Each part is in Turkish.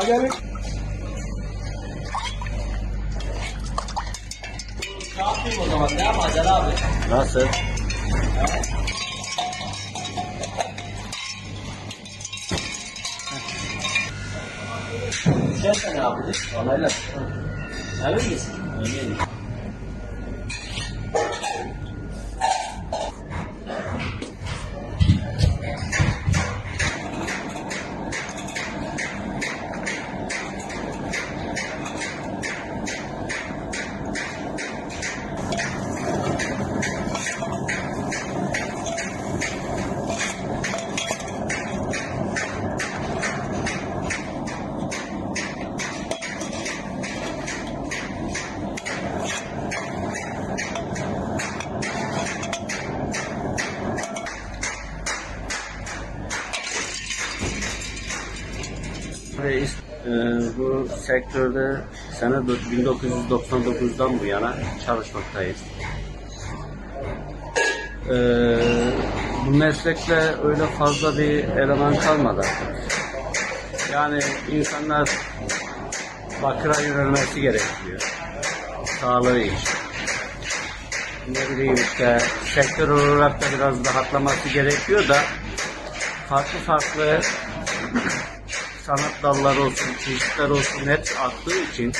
gelin. Ne yapayım o zaman? Ne yapacaksın abi? Nasıl? Düşerse ne yapacağız? Olayla. Emin misin? Eminim. Reis, e, bu sektörde sene 1999'dan bu yana çalışmaktayız. E, bu meslekte öyle fazla bir eleman kalmadı. Yani insanlar bakıra yönelmesi gerekiyor. Sağlığı iş. Ne bileyim işte sektör olarak da biraz rahatlaması gerekiyor da farklı farklı sanat dalları olsun, çeşitler olsun hepsi arttığı için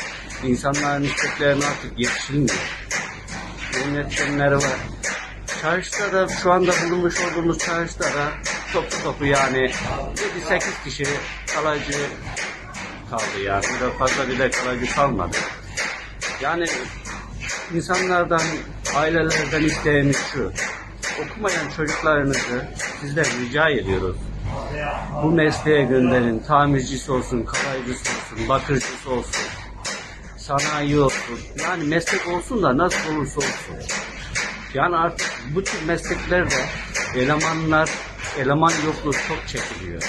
insanların isteklerine artık yetişilmiyor. Bunun etkenleri var. Çarşıda da şu anda bulunmuş olduğumuz çarşıda da topu topu yani 7-8 kişi kalaycı kaldı yani. Bir de fazla bir de kalaycı kalmadı. Yani insanlardan, ailelerden isteğimiz şu. Okumayan çocuklarınızı sizden rica ediyoruz bu mesleğe gönderin. Tamircisi olsun, kalaycısı olsun, bakırcısı olsun, sanayi olsun. Yani meslek olsun da nasıl olursa olsun. Yani artık bu tür mesleklerde elemanlar, eleman yokluğu çok çekiliyor.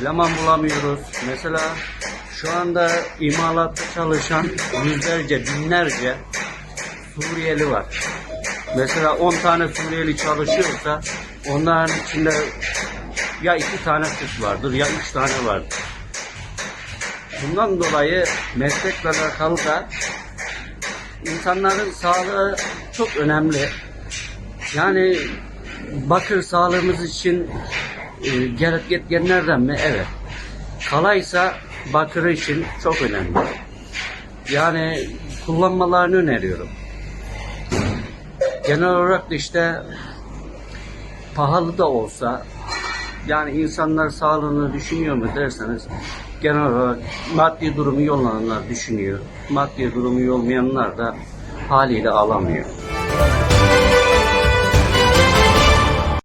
Eleman bulamıyoruz. Mesela şu anda imalatta çalışan yüzlerce, binlerce Suriyeli var. Mesela 10 tane Suriyeli çalışıyorsa onların içinde ya iki tane Türk vardır ya üç tane vardır. Bundan dolayı meslekle alakalı da insanların sağlığı çok önemli. Yani bakır sağlığımız için e, gerek etkenlerden mi? Evet. Kalaysa bakırı için çok önemli. Yani kullanmalarını öneriyorum. Genel olarak da işte pahalı da olsa yani insanlar sağlığını düşünüyor mu derseniz genel olarak maddi durumu iyi olanlar düşünüyor. Maddi durumu iyi olmayanlar da haliyle alamıyor.